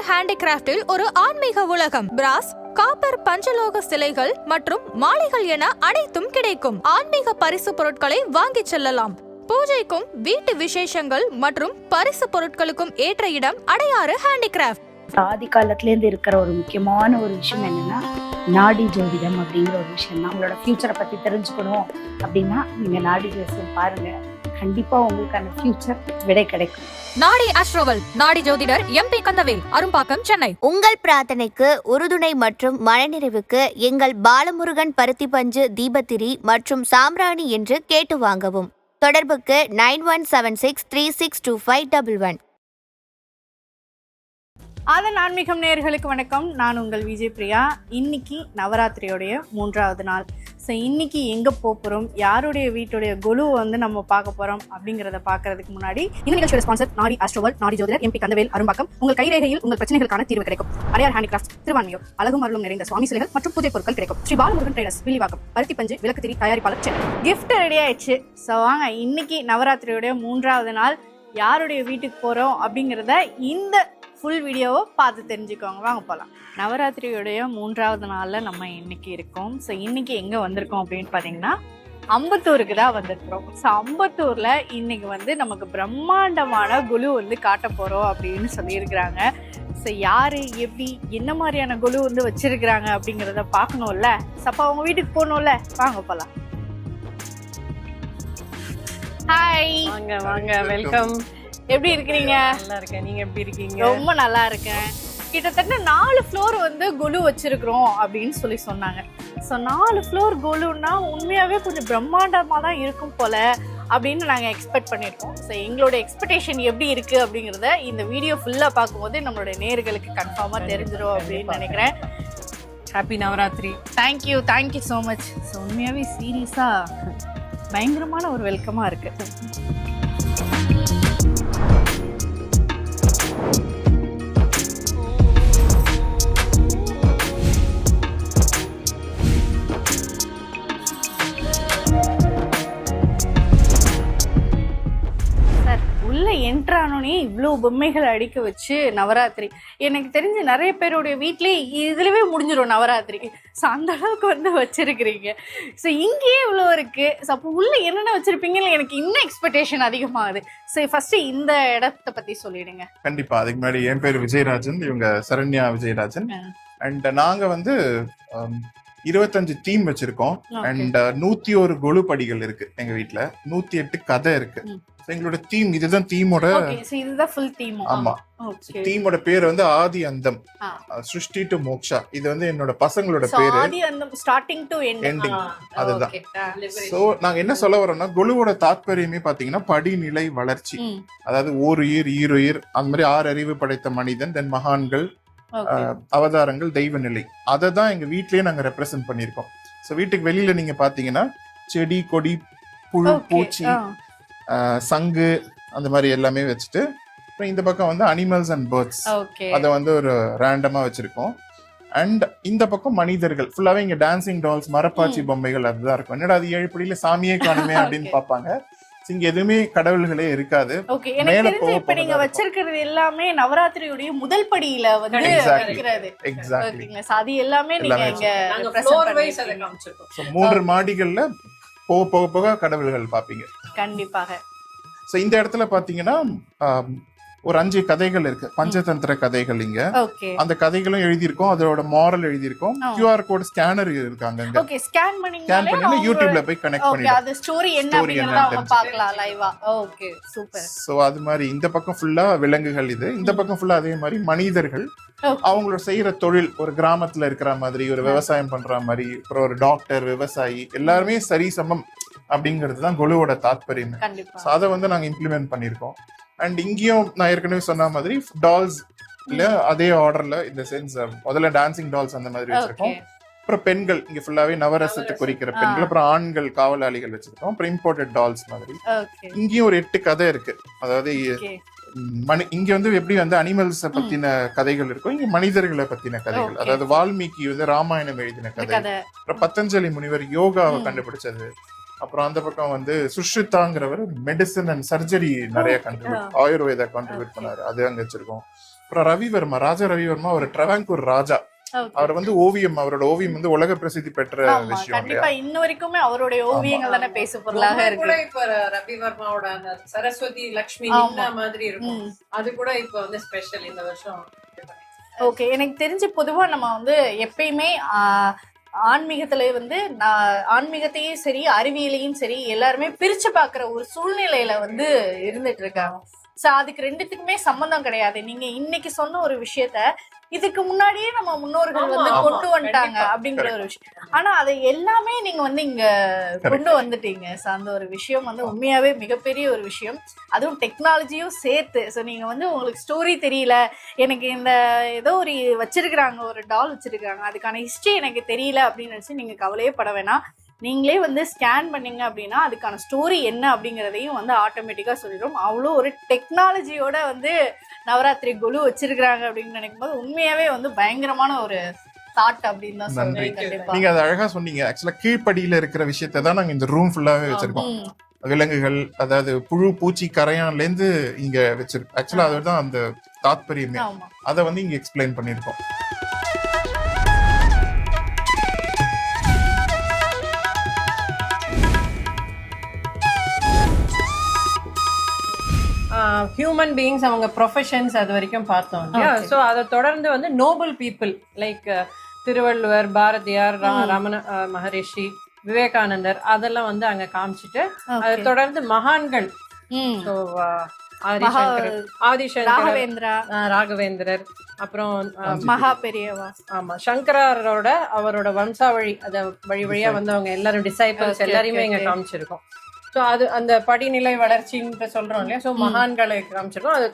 அடையாறு ஹேண்டிகிராஃப்டில் ஒரு ஆன்மீக உலகம். பிராஸ் காப்பர் பஞ்சலோக சிலைகள் மற்றும் மாலைகள் என அனைத்தும் கிடைக்கும். ஆன்மீக பரிசு பொருட்களை வாங்கிச் செல்லலாம். பூஜைக்கும் வீட்டு விசேஷங்கள் மற்றும் பரிசு பொருட்களுக்கும் ஏற்ற இடம் அடையாறு ஹேண்டிகிராஃப்ட் ஆதி காலத்துல இருந்து இருக்கிற ஒரு முக்கியமான ஒரு விஷயம் என்னன்னா நாடி ஜோதிடம் அப்படிங்கிற ஒரு விஷயம் தான் உங்களோட ஃபியூச்சரை பத்தி தெரிஞ்சுக்கணும் அப்படின்னா நீங்க நாடி ஜோசியம் பாருங்க. கண்டிப்பா உங்களுக்கான ஃபியூச்சர் விடை கிடைக்கும். நாடி அஸ்ட்ரோவல் நாடி ஜோதிடர் எம் பி கந்தவேல் அரும்பாக்கம் சென்னை. உங்கள் பிரார்த்தனைக்கு உறுதுணை மற்றும் மனநிறைவுக்கு எங்கள் பாலமுருகன் பருத்தி பஞ்சு தீபத்திரி மற்றும் சாம்பிராணி என்று கேட்டு வாங்கவும். தொடர்புக்கு nine one seven six three six two five double one. அதன் ஆன்மீகம் நேயர்களுக்கு வணக்கம். நான் உங்கள் விஜய் பிரியா. இன்னைக்கு நவராத்திரியோடைய மூன்றாவது நாள். ஸோ இன்னைக்கு எங்கே போகிறோம் யாருடைய வீட்டுடைய குழுவை வந்து நம்ம பார்க்க போகிறோம் அப்படிங்கிறத பார்க்கறதுக்கு முன்னாடி இந்த நிகழ்ச்சியோட ஸ்பான்சர் நாடி அஸ்ட்ரோவல் நாடி ஜோதிடர் எம்பி கந்தவேல் அரும்பாக்கம். உங்கள் கைரேகையில் உங்கள் பிரச்சனைகளுக்கான தீர்வு கிடைக்கும். அடையார் ஹேண்டிகிராஃப்ட் திருவான்மையூர் அழகும் அருளும் நிறைந்த சுவாமி சிலைகள் மற்றும் பூஜை பொருட்கள் கிடைக்கும். ஸ்ரீ பாலமுருகன் ட்ரேடர்ஸ் வில்லிவாக்கம் பருத்தி பஞ்சு விளக்கு திரி தயாரிப்பாளர் சென்னை. கிஃப்ட் ரெடி ஆயிடுச்சு. ஸோ வாங்க இன்னைக்கு நவராத்திரியோடைய மூன்றாவது நாள். யாருடைய வீட்டுக்கு போகிறோம் அப்படிங்கிறத இந்த ஃபுல் வீடியோவை பார்த்து தெரிஞ்சுக்கோங்க. வாங்க போகலாம் நவராத்திரியுடைய மூன்றாவது நாளில் நம்ம இன்னைக்கு இருக்கோம். ஸோ இன்னைக்கு எங்கே வந்திருக்கோம் அப்படின்னு பார்த்தீங்கன்னா அம்பத்தூருக்கு தான் வந்திருக்கிறோம். ஸோ அம்பத்தூரில் இன்னைக்கு வந்து நமக்கு பிரம்மாண்டமான குழு வந்து காட்ட போகிறோம் அப்படின்னு சொல்லியிருக்கிறாங்க. ஸோ யார் எப்படி என்ன மாதிரியான குழு வந்து வச்சிருக்கிறாங்க அப்படிங்கிறத பார்க்கணும்ல. ஸோ அப்போ அவங்க வீட்டுக்கு போகணும்ல. வாங்க போகலாம் ஹாய் வாங்க வாங்க. வெல்கம் எப்படி இருக்கிறீங்க? நல்லா இருக்கேன். நீங்க எப்படி இருக்கீங்க? ரொம்ப நல்லா இருக்கேன். கிட்டத்தட்ட நாலு ஃப்ளோர் வந்து குலு வச்சிருக்கிறோம் அப்படின்னு சொல்லி சொன்னாங்க. ஸோ நாலு ஃப்ளோர் குலுன்னா உண்மையாகவே கொஞ்சம் பிரம்மாண்டமாக தான் இருக்கும் போல அப்படின்னு நாங்கள் எக்ஸ்பெக்ட் பண்ணியிருக்கோம். ஸோ எங்களோட எக்ஸ்பெக்டேஷன் எப்படி இருக்குது அப்படிங்கிறத இந்த வீடியோ ஃபுல்லாக பார்க்கும்போது நம்மளுடைய நேர்களுக்கு கன்ஃபார்மாக தெரிஞ்சிடும் அப்படின்னு நினைக்கிறேன். Happy Navaratri thank you thank you so much so உண்மையாகவே சீரியஸாக பயங்கரமான ஒரு வெல்கமாக இருக்குது உள்ள என்ட்ரானோனே இவ்வளோ பொம்மைகள் அடுக்க வச்சு நவராத்திரி. எனக்கு தெரிஞ்சு நிறைய பேருடைய வீட்லயே இதுலவே முடிஞ்சிடும் நவராத்திரி. ஸோ அந்த அளவுக்கு வந்து வச்சிருக்கிறீங்க. ஸோ இங்கேயே இவ்வளோ இருக்கு. ஸோ அப்போ உள்ள என்னென்ன வச்சிருப்பீங்கன்னு எனக்கு இன்னும் எக்ஸ்பெக்டேஷன் அதிகமாகுது. ஸோ ஃபர்ஸ்ட் இந்த இடத்த பத்தி சொல்லிடுங்க. கண்டிப்பா. அதுக்கு முன்னாடி என் பேர் விஜயராஜன் இவங்க சரண்யா விஜயராஜன். அண்ட் நாங்க வந்து இருபத்தஞ்சு டீம் வச்சிருக்கோம். அண்ட் நூத்தி ஒரு கொலு படிகள் இருக்கு எங்க வீட்ல. நூத்தி எட்டு கதை இருக்கு. எங்களோட டீம் இதுதான் ஸோ இதுதான் ஃபுல் டீம் ஆமா. டீமோட பேர் வந்து ஆதி அந்தம். சிருஷ்டி டு மோக்ஷா. இது வந்து என்னோட பசங்களோட பேரு. ஆதி அந்த ஸ்டார்டிங் டு எண்ட் Ending. அதுதான். சோ நாங்க என்ன சொல்ல வரோம்னா குழுவோட தாத்பரியமே பாத்தீங்கன்னா படிநிலை வளர்ச்சி. அதாவது ஓருயிர் ஈருயிர் அந்த மாதிரி ஆறு அறிவு படைத்த மனிதன் தென் மகான்கள் அவதாரங்கள் தெய்வ நிலை. அதை தான் எங்க வீட்லயே நாங்க ரெப்ரசென்ட் பண்ணியிருக்கோம். ஸோ வீட்டுக்கு வெளியில நீங்க பாத்தீங்கன்னா செடி கொடி புழு பூச்சி சங்கு அந்த மாதிரி எல்லாமே வச்சுட்டு அப்புறம் இந்த பக்கம் வந்து அனிமல்ஸ் அண்ட் பேர்ட்ஸ் அதை வந்து ஒரு ரேண்டமா வச்சிருக்கோம். அண்ட் இந்த பக்கம் மனிதர்கள் ஃபுல்லாவே இங்க டான்சிங் டால்ஸ் மரப்பாச்சி பொம்மைகள் அதுதான் இருக்கும். என்னடா அது ஏழு படியில சாமியே காணுமே அப்படின்னு. பார்ப்பாங்க. இங்க எதுவுமே கடவுள்களே இருக்காது. மேல தெரிஞ்சு போக இப்ப நீங்க வச்சிருக்கிறது எல்லாமே நவராத்திரியுடைய முதல் படியில வந்து Exactly. வைக்கிறது அது எல்லாமே நீங்க இங்க மூன்று மாடிகள்ல போக போக போக கடவுள்கள் பார்ப்பீங்க. கண்டிப்பாக. ஸோ இந்த இடத்துல பாத்தீங்கன்னா ஆம், ஒரு அஞ்சு கதைகள் இருக்கு. பஞ்சதந்திர கதைகள் இங்க. அந்த கதைகளும் எழுதியிருக்கோம். அதோட மாரல் எழுதியிருக்கோம். கியூஆர் கோட் ஸ்கேனர் இருக்காங்க ஓகே ஸ்கேன் ஸ்கேன் பண்ணீங்கனாலே பண்ணி யூடியூப்ல போய் கனெக்ட் ஓகே பண்ணிடும் அது ஸ்டோரி என்ன அப்படிங்கறத அவங்க. பார்க்கலாம் லைவா ஓகே சூப்பர் ஸோ அது மாதிரி இந்த பக்கம் ஃபுல்லா விலங்குகள் இது. இந்த பக்கம் ஃபுல்லா அதே மாதிரி மனிதர்கள். அவங்களோட செய்யற தொழில் ஒரு கிராமத்துல இருக்கிற மாதிரி ஒரு விவசாயம் பண்ற மாதிரி அப்புறம் ஒரு டாக்டர் விவசாயி எல்லாருமே சரி சமம் அப்படிங்கிறது தான் குழுவோட தாத்பரியம். ஸோ அதை வந்து நாங்க இம்ப்ளிமெண்ட் பண்ணியிருக்கோம். அண்ட் இங்கேயும் நான் ஏற்கனவே சொன்ன மாதிரி டால்ஸ் இல்ல அதே ஆர்டர்ல இந்த சென்ஸ் முதல்ல டான்சிங் டால்ஸ் அந்த மாதிரி வச்சிருக்கோம். அப்புறம் பெண்கள் இங்க ஃபுல்லாவே நவரசத்தை குறிக்கிற பெண்கள் அப்புறம் ஆண்கள் காவலாளிகள் வச்சிருக்கோம். அப்புறம் இம்போர்ட்டட் டால்ஸ் மாதிரி. இங்கேயும் ஒரு எட்டு கதை இருக்கு. அதாவது மனி இங்க வந்து எப்படி வந்து அனிமல்ஸ் பத்தின கதைகள் இருக்கும் இங்க மனிதர்களை பத்தின கதைகள். அதாவது வால்மீகி வந்து ராமாயணம் எழுதின கதை. அப்புறம் பத்தஞ்சலி முனிவர் யோகாவை. கண்டுபிடிச்சது. அப்புறம் அந்த பக்கம் வந்து சுஷ்ருதாங்கிறவர் மெடிசன் அண்ட் சர்ஜரி நிறைய. கண்டுபிடி ஆயுர்வேதா கான்ட்ரிபியூட் பண்ணாரு. அது அங்க வச்சிருக்கோம். அப்புறம் ரவிவர்மா ராஜா ரவிவர்மா ஒரு ட்ரவாங்கூர் ராஜா. அவர் வந்து ஓவியம் அவரோட ஓவியம் வந்து உலக பிரசித்தி பெற்ற விஷயம் கண்டிப்பா இன்ன வரைக்குமே அவருடைய ஓவியங்கள் தானே பேசு பொருளாக இருக்கு. இப்ப ரவி வர்மாவோட அந்த சரஸ்வதி. நின்னா மாதிரி இருக்கும். அது கூட இப்ப வந்து ஸ்பெஷல் இந்த வருஷம் ஓகே எனக்கு தெரிஞ்சு பொதுவா நம்ம வந்து எப்பயுமே ஆஹ், ஆன்மீகத்துல வந்து நான் ஆன்மீகத்தையும் சரி அறிவியலையும் சரி எல்லாருமே பிரிச்சு பார்க்குற ஒரு சூழ்நிலையில வந்து இருந்துட்டு இருக்காங்க. ஸோ அதுக்கு ரெண்டுத்துக்குமே சம்மந்தம் கிடையாது. நீங்க இன்னைக்கு சொன்ன ஒரு விஷயத்த இதுக்கு முன்னாடியே நம்ம முன்னோர்கள் வந்து கொண்டு வந்துட்டாங்க. அப்படிங்கிற ஒரு விஷயம். ஆனா அதை எல்லாமே நீங்க வந்து இங்க கொண்டு வந்துட்டீங்க. ஸோ அந்த ஒரு விஷயம் வந்து உண்மையாவே மிகப்பெரிய ஒரு விஷயம். அதுவும் டெக்னாலஜியும் சேர்த்து. ஸோ நீங்க வந்து உங்களுக்கு ஸ்டோரி தெரியல. எனக்கு இந்த ஏதோ ஒரு வச்சிருக்கிறாங்க ஒரு டால் வச்சிருக்காங்க அதுக்கான ஹிஸ்டரி எனக்கு தெரியல அப்படின்னு நினைச்சு நீங்க கவலையே பட வேணாம். நீங்களே வந்து ஸ்கேன் பண்ணீங்க அப்படின்னா அதுக்கான ஸ்டோரி என்ன அப்படிங்கிறதையும் வந்து ஆட்டோமேட்டிக்காக சொல்லிடும். அவ்வளோ ஒரு டெக்னாலஜியோட வந்து நவராத்திரி குழு வச்சிருக்கிறாங்க அப்படின்னு நினைக்கும் போது உண்மையாவே வந்து பயங்கரமான ஒரு தாட் அப்படின்னு தான். சொல்றேன் நீங்க அதை அழகா சொன்னீங்க. ஆக்சுவலா கீழ்ப்படியில இருக்கிற விஷயத்தை தான் நாங்க இந்த ரூம் ஃபுல்லாவே வச்சிருக்கோம். விலங்குகள் அதாவது புழு பூச்சி கரையான்ல இருந்து இங்க வச்சிருக்கோம் ஆக்சுவலா அதுதான் அந்த தாத்பரியமே. அதை வந்து இங்க எக்ஸ்பிளைன் பண்ணிருக்கோம் ஹியூமன் பீயிங்ஸ் அவங்க ப்ரொஃபஷன்ஸ் அது வரைக்கும் பார்த்தோம் இல்லையா. ஸோ அதை தொடர்ந்து வந்து noble people like Thiruvalluvar Bharathiyar ம். ரமண மகரிஷி விவேகானந்தர் அதெல்லாம் வந்து அங்க காமிச்சிட்டு அதை. தொடர்ந்து மகான்கள். ஸோ அஹ், ராகவேந்திரர் அப்புறம் மகா பெரியவா ஆமா சங்கராரோட அவரோட வம்சாவழி அத வழி வழியா வந்தவங்க எல்லாரும் டிசைபிள்ஸ் எல்லாரையுமே இங்க. காமிச்சிருக்கோம் ஸோ அது அந்த படிநிலை வளர்ச்சின்னு சொல்றோம் இல்லையா? ஸோ மகான்களை காமிச்சிருக்கோம். அது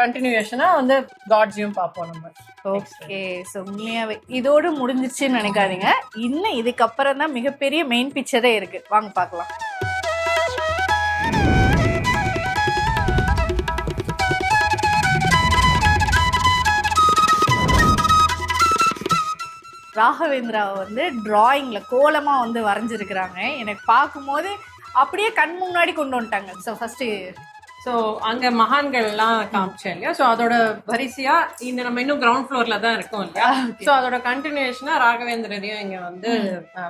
கண்டினியூஷனா வந்து காட்ஸையும் பார்ப்போம் நம்ம. ஓகே ஸோ இதோடு முடிஞ்சிருச்சுன்னு நினைக்காதீங்க. இன்னும் இதுக்கப்புறம் தான் மிகப்பெரிய மெயின் பிக்சரே இருக்கு. வாங்க பார்க்கலாம். ராகவேந்திராவை வந்து டிராயிங்ல கோலமா வந்து வரைஞ்சிருக்கிறாங்க. எனக்கு பார்க்கும்போது அப்படியே கண் முன்னாடி கொண்டு வந்துட்டாங்க. ஸோ ஃபர்ஸ்ட் ஸோ அங்க மகான்கள் எல்லாம் காமிச்சேன் இல்லையா? ஸோ அதோட வரிசையா இந்த நம்ம இன்னும் கிரவுண்ட் ஃப்ளோர்ல தான் இருக்கோம் இல்லையா? ஸோ அதோட கண்டினியூஷனா ராகவேந்திரரையும் இங்க வந்து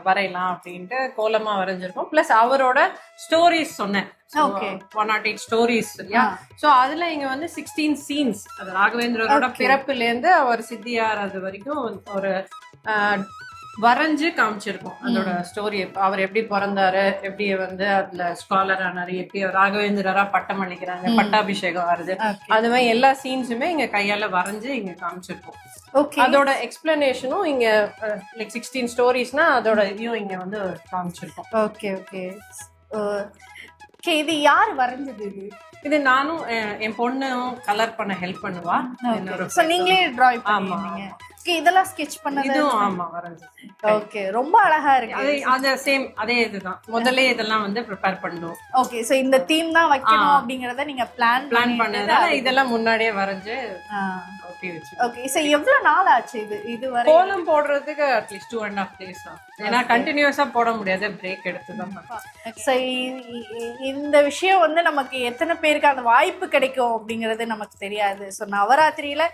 வரையலாம் அப்படின்ட்டு கோலமா வரைஞ்சிருக்கோம். ப்ளஸ் அவரோட ஸ்டோரிஸ் சொன்னேன். Okay. One not eight stories இல்லையா? ஸோ அதுல இங்க வந்து சிக்ஸ்டீன் சீன்ஸ் அது ராகவேந்திரரோட Okay. பிறப்புல இருந்து அவர் சித்தியார் அது வரைக்கும் ஒரு வரைஞ்சு காமிச்சிருக்கோம் அதோட ஸ்டோரி அவர் எப்படி பிறந்தாரு எப்படி வந்து அதுல ஸ்காலர் ஆனாரு எப்படி ராகவேந்திரரா பட்டம் அளிக்கிறாங்க பட்டாபிஷேகம் வருது. அது மாதிரி எல்லா சீன்ஸுமே இங்க கையால வரைஞ்சு இங்க காமிச்சிருக்கோம். அதோட எக்ஸ்பிளனேஷனும் இங்க லைக் சிக்ஸ்டீன் ஸ்டோரிஸ்னா அதோட இதையும் இங்க வந்து காமிச்சிருக்கோம். ஓகே ஓகே ஓகே இது யார் வரைஞ்சது இது? இது நானும் என் பொண்ணும் கலர் பண்ண ஹெல்ப் பண்ணுவா. நீங்களே டிராய் ஆமா. இதெல்லாம் ஸ்கெட்ச் பண்ணது ஆமா வரைஞ்சு ஓகே ரொம்ப அழகா இருக்கு. அதே அது சேம் அதே இதுதான். முதல்ல இதெல்லாம் வந்து ப்ரிப்பேர் பண்ணுவோம் ஓகே சோ இந்த தீம் தான் வைக்கணும். அப்படிங்கறத நீங்க பிளான் பிளான் பண்ணதால இதெல்லாம் முன்னாடியே வரைஞ்சு ஒட்டி வச்சு ஓகே சோ எவ்வளவு நாள் ஆச்சு இது? இது வரை கோலம் போடுறதுக்கு at least two and half days தான் ஏன்னா கண்டினியூஸா போட முடியாது பிரேக் எடுத்து தான். சோ இந்த விஷயம் வந்து நமக்கு எத்தனை பேருக்கு அந்த வாய்ப்பு கிடைக்கும் அப்படிங்கிறது நமக்கு தெரியாது. ஸோ நவராத்திரியில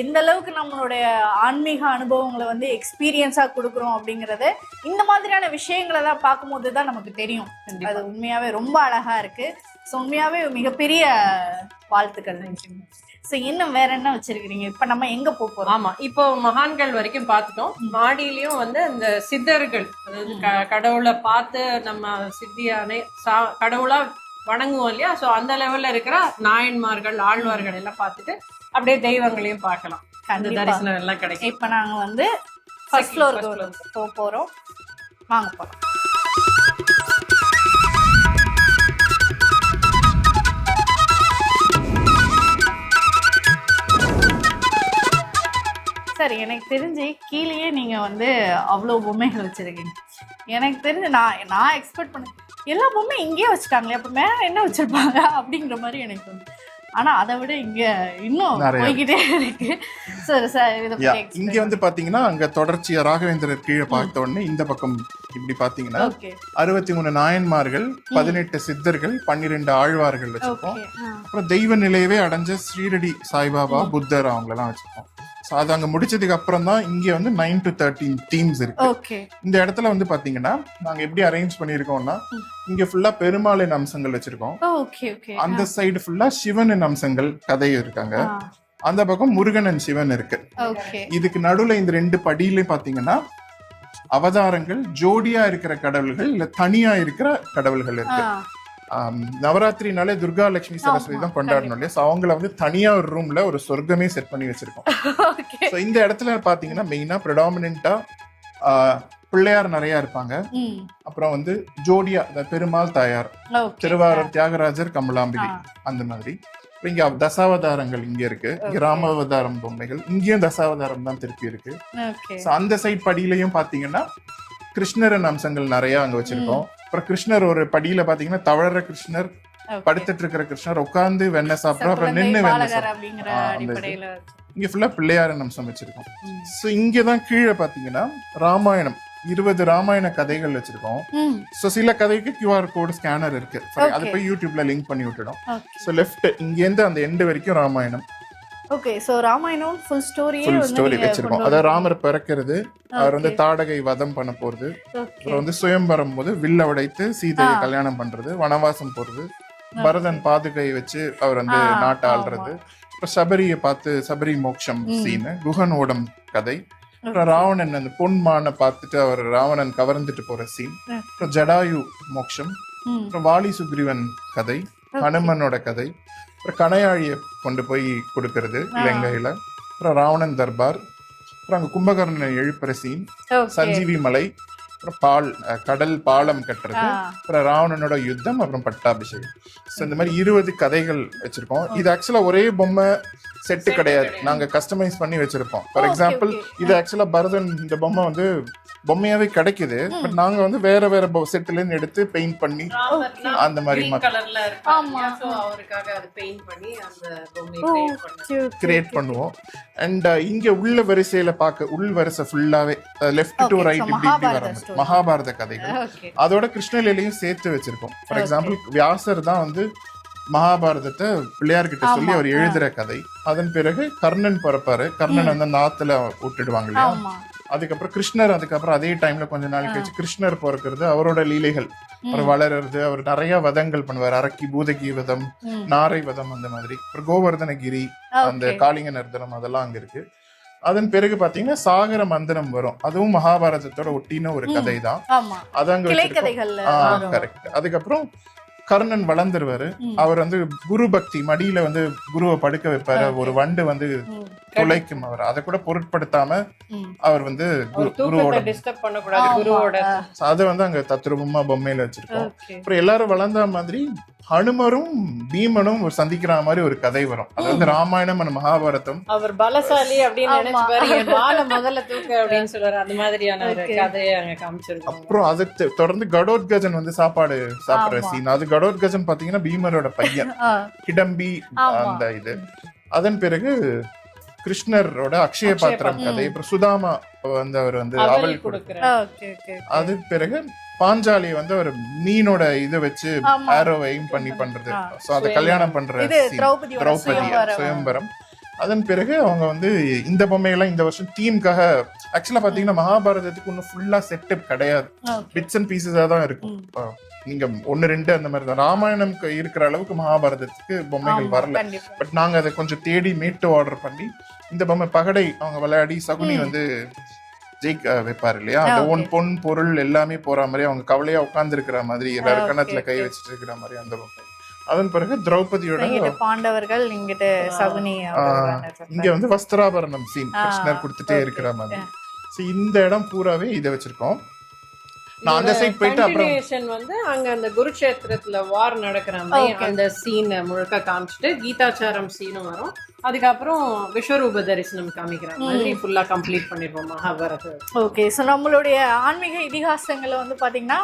எந்த அளவுக்கு நம்மளுடைய ஆன்மீக அனுபவங்களை வந்து எக்ஸ்பீரியன்ஸா கொடுக்குறோம் அப்படிங்கறது இந்த மாதிரியான விஷயங்களை தான் பார்க்கும்போது தான் நமக்கு தெரியும். அது உண்மையாவே ரொம்ப அழகா இருக்கு. ஸோ உண்மையாவே மிகப்பெரிய வாழ்த்துக்கள். ஸோ இன்னும் வேற என்ன வச்சிருக்கிறீங்க? இப்ப நம்ம எங்க போறோம்? ஆமா இப்போ மகான்கள் வரைக்கும் பார்த்துட்டோம். மாடியிலயும் வந்து இந்த சித்தர்கள் அதாவது கடவுளை பார்த்து நம்ம சித்தியானை சா- கடவுளா வணங்குவோம் இல்லையா? சோ அந்த லெவல்ல இருக்கிற நாயன்மார்கள் ஆழ்வார்கள் எல்லாம் பார்த்துட்டு அப்படியே தெய்வங்களையும் பார்க்கலாம். அந்த தரிசனம் எல்லாம் கிடைக்கும். இப்ப நாங்க வந்து ஃபர்ஸ்ட் ஃப்ளோருக்கு போக போறோம். வாங்க போறோம் சார் எனக்கு தெரிஞ்சு கீழேயே நீங்க வந்து அவ்வளோ பொம்மைகள் வச்சிருக்கீங்க. எனக்கு தெரிஞ்சு நான் நான் எக்ஸ்பெக்ட் பண்ண எல்லா பொம்மையும் இங்கேயே வச்சுட்டாங்களே அப்போ மேலே என்ன வச்சிருப்பாங்க அப்படிங்கிற மாதிரி எனக்கு வந்து ஆனா அதை விட இங்க இன்னும். போய்கிட்டே இருக்கு. சரி சார் இங்க வந்து பாத்தீங்கன்னா அங்க தொடர்ச்சியா ராகவேந்திரர் கீழே பார்த்த உடனே இந்த பக்கம் இப்படி பாத்தீங்கன்னா அறுபத்தி மூணு நாயன்மார்கள் பதினெட்டு சித்தர்கள் பன்னிரெண்டு ஆழ்வார்கள் வச்சிருக்கோம். அப்புறம் தெய்வ நிலையவே அடைஞ்ச ஸ்ரீரடி சாய்பாபா புத்தர் அவங்களெல்லாம் வச்சிருக்கோம். ஸோ அது அங்க முடிச்சதுக்கு அப்புறம் தான் இங்க வந்து நைன் டு தேர்ட்டீன் டீம்ஸ் இருக்கு. ஓகே இந்த இடத்துல வந்து பாத்தீங்கன்னா நாங்க எப்படி அரேஞ்ச் பண்ணியிருக்கோம்னா இங்க ஃபுல்லா பெருமாளின் அம்சங்கள் வச்சிருக்கோம். ஓகே அந்த சைடு ஃபுல்லா சிவனின் அம்சங்கள் கதை இருக்காங்க. அந்த பக்கம் முருகனன் சிவன் இருக்கு. இதுக்கு நடுவுல இந்த ரெண்டு படியிலையும் பாத்தீங்கன்னா அவதாரங்கள் ஜோடியா இருக்கிற கடவுள்கள் இல்ல தனியா இருக்கிற கடவுள்கள் இருக்கு. நவராத்திரினாலே துர்கா லட்சுமி சரஸ்வதி தான் கொண்டாடணும் இல்லையா So அவங்கள வந்து தனியா ஒரு ரூம்ல ஒரு சொர்க்கமே செட் பண்ணி வச்சிருக்கோம். ஸோ இந்த இடத்துல பாத்தீங்கன்னா மெயினா ப்ரிடாமினா பிள்ளையார் நிறைய இருப்பாங்க. அப்புறம் வந்து ஜோடியா பெருமாள் தாயார் திருவாரூர் தியாகராஜர் கமலாம்பிகை. அந்த மாதிரி. இங்க தசாவதாரங்கள் இங்க இருக்கு. இங்க Okay. ராமாவதாரம் பொம்மைகள் இங்கேயும் தசாவதாரம் தான் திருப்பி இருக்கு. ஸோ அந்த சைட் படியிலையும் பாத்தீங்கன்னா கிருஷ்ணரன் அம்சங்கள் நிறைய அங்க வச்சிருக்கோம். அப்புறம் கிருஷ்ணர் ஒரு படியில பாத்தீங்கன்னா தவழற கிருஷ்ணர் படுத்துட்டு இருக்கிற கிருஷ்ணர் உட்கார்ந்து வெண்ணெய் சாப்பிட்றோம் அப்புறம் நின்னு வெண்ணெய் சாப்பிட்றோம் இங்க ஃபுல்லா பிள்ளையாரன் அம்சம் வச்சிருக்கோம் ம். ஸோ இங்க தான் கீழே பாத்தீங்கன்னா ராமாயணம். இருபது ராமாயண கதைகள் வச்சிருக்கோம். ஸோ சில கதைக்கு QR கோடு ஸ்கேனர் இருக்கு. அது. போய் யூடியூப்ல லிங்க் பண்ணி விட்டுடும். ஸோ லெஃப்ட் இங்கேருந்து அந்த எண்டு வரைக்கும் Ramayanam. Okay so Ramayanam full ஸ்டோரியே full story வச்சிருக்கோம் அதாவது ராமர் பிறக்கிறது அவர் வந்து. தாடகை வதம் பண்ண Okay. அப்புறம் வந்து சுயம்பரம் போது வில்ல உடைத்து சீதையை. கல்யாணம் பண்றது வனவாசம் போறது பரதன் பாதுகை வச்சு அவர் வந்து நாட்டை ஆள்றது அப்புறம் சபரியை பார்த்து சபரி மோக்ஷம் ம். சீனு குகன் ஓடம் கதை அப்புறம். ராவணன் அந்த பொன் மானை பார்த்துட்டு அவர் ராவணன் கவர்ந்துட்டு போற சீன். அப்புறம் ஜடாயு மோக்ஷம். அப்புறம் வாலி சுக்ரீவன் கதை. ஹனுமனோட கதை அப்புறம் கணையாழியை கொண்டு போய் கொடுக்கறது. இலங்கையில அப்புறம் ராவணன் தர்பார் அப்புறம் அங்க கும்பகர்ணன் எழுப்புற சீன் Okay. சஞ்சீவி மலை அப்புறம் பால் கடல் பாலம் கட்டுறது. அப்புறம் ராவணனோட யுத்தம் அப்புறம் பட்டாபிஷேகம் ஸோ இந்த மாதிரி இருபது கதைகள் வச்சிருக்கோம் இது ஆக்சுவலா ஒரே பொம்மை செட்டு கிடையாது கிடையாது. நாங்க கஸ்டமைஸ் பண்ணி வச்சிருப்போம் ஃபார் எக்ஸாம்பிள். இது ஆக்சுவலா பரதன் இந்த பொம்மை வந்து பொம்மையாவே கிடைக்குது. பட் நாங்க வந்து வேற வேற செட்டுல இருந்து எடுத்து பெயிண்ட் பண்ணி அந்த மாதிரி கிரீன் மாத்தி- கலர்ல ஆமா. இருக்கு சோ அவருக்காக அது பெயிண்ட் பண்ணி அந்த பொம்மையை ஓ, கிரியேட். பண்ணுவோம். அண்ட் இங்க உள்ள வரிசையில பார்க்க உள் வரிசை ஃபுல்லாவே லெஃப்ட் டு ரைட் இப்படி இப்படி மகாபாரத வர கதைகள். அதோட கிருஷ்ணலீலையும் சேர்த்து வச்சிருக்கோம். ஃபார். எக்ஸாம்பிள் வியாசர் தான் வந்து மகாபாரதத்தை பிள்ளையார்கிட்ட சொல்லி அவர் எழுதுற கதை. அதன் பிறகு கர்ணன் பிறப்பாரு. கர்ணன் வந்து அந்த ஆத்துல விட்டுடுவாங்க இல்லையா? ஆமா. அதுக்கப்புறம் கிருஷ்ணர் அதுக்கப்புறம் அதே டைம்ல கொஞ்ச நாள் கழிச்சு கிருஷ்ணர் பிறக்கிறது அவரோட லீலைகள். அவர் வளர்றது அவர் நிறைய வதங்கள் பண்ணுவார். அரக்கி பூதகி வதம். நாரை வதம் அந்த மாதிரி. அப்புறம் கோவர்தனகிரி அந்த. காளிங்க நர்தனம் அதெல்லாம் அங்க இருக்கு. அதன் பிறகு பாத்தீங்கன்னா சாகர மந்திரம் வரும். அதுவும் மகாபாரதத்தோட ஒட்டின ஒரு. கதை தான் அது அங்க. கரெக்ட் அதுக்கப்புறம் கர்ணன் வளர்ந்துருவாரு. அவர் வந்து குரு பக்தி மடியில வந்து குருவை படுக்க வைப்பாரு. ஒரு வண்டு வந்து துளைக்கும் அவர் அதை கூட பொருட்படுத்தாம. அவர் வந்து குருவோட அதை வந்து அங்க தத்ரூபமா பொம்மையில வச்சிருக்கோம். அப்புறம் எல்லாரும் வளர்ந்த மாதிரி ஹனுமரும் பீமனும் ஒரு சந்திக்கிற மாதிரி ஒரு கதை வரும் அதாவது ராமாயணம் and மகாபாரதம் அவர் பலசாலி அப்படின்னு ஆமா. நினைச்சு பாரு என் வாழை முதல்ல தூக்கு அப்படின்னு சொல்றாரு அந்த மாதிரியான ஒரு Okay. கதையை அங்க காமிச்சிருக்கோம் அப்புறம் அதை தெ- தொடர்ந்து கடோத்கஜன் வந்து சாப்பாடு சாப்பிடுற. சீன் அது கடோத்கஜன் பாத்தீங்கன்னா பீமரோட பையன் கிடம்பி. அந்த இது அதன் பிறகு கிருஷ்ணரோட அக்ஷய பாத்திரம். கதை அப்புறம் சுதாமா வந்து அவர் வந்து அவள் அவள் கொடுக்க கொடுக்குற. அது பிறகு பாஞ்சாலி வந்து ஒரு மீனோட இதை வச்சு ஆமா. ஆரோ எய்ம் பண்ணி பண்றது. சோ அதை கல்யாணம் பண்ற திரௌபதி. சுயம்பரம் அதன் பிறகு அவங்க வந்து இந்த பொம்மையெல்லாம் இந்த வருஷம் தீம்காக ஆக்சுவலா பாத்தீங்கன்னா மகாபாரதத்துக்கு இன்னும் ஃபுல்லா செட்டப் கிடையாது. பிட்ஸ் அண்ட் பீசஸா தான் இருக்கும் நீங்க ஒன்னு ரெண்டு அந்த மாதிரி தான் ராமாயணம் இருக்கிற அளவுக்கு மகாபாரதத்துக்கு பொம்மைகள் வரல. பட் நாங்க அதை கொஞ்சம் தேடி மீட்டு ஆர்டர் பண்ணி இந்த பொம்மை பகடை அவங்க விளையாடி சகுனி. வந்து ஜெயிக்க வைப்பாரு இல்லையா அந்த ஒன். பொன் பொருள் எல்லாமே போற மாதிரி அவங்க கவலையா உட்கார்ந்து இருக்கிற மாதிரி எல்லாரும் கன்னத்துல கை. வச்சுட்டு இருக்கிற மாதிரி அந்த பொம்மை அதன் பிறகு திரௌபதியோட பாண்டவர்கள் இங்கிட்டு சகுனி இங்க வந்து வஸ்திராபரணம் சீன் கிருஷ்ணர் கொடுத்துட்டே. இருக்கிற மாதிரி So, இந்த இடம் பூராவே இதை வச்சிருக்கோம் நான் அந்த சைட் போயிட்டு அப்புறம் வந்து அங்க அந்த குருக்ஷேத்திரத்துல வார் நடக்கிற மாதிரி. அந்த சீனை முழுக்க காமிச்சிட்டு கீதாச்சாரம் சீனும் வரும். அதுக்கப்புறம் விஸ்வரூப தரிசனம் காமிக்கிற மாதிரி ஃபுல்லா கம்ப்ளீட் பண்ணிருப்போம் மகாபாரத ஓகே ஸோ நம்மளுடைய ஆன்மீக இதிகாசங்களை வந்து பாத்தீங்கன்னா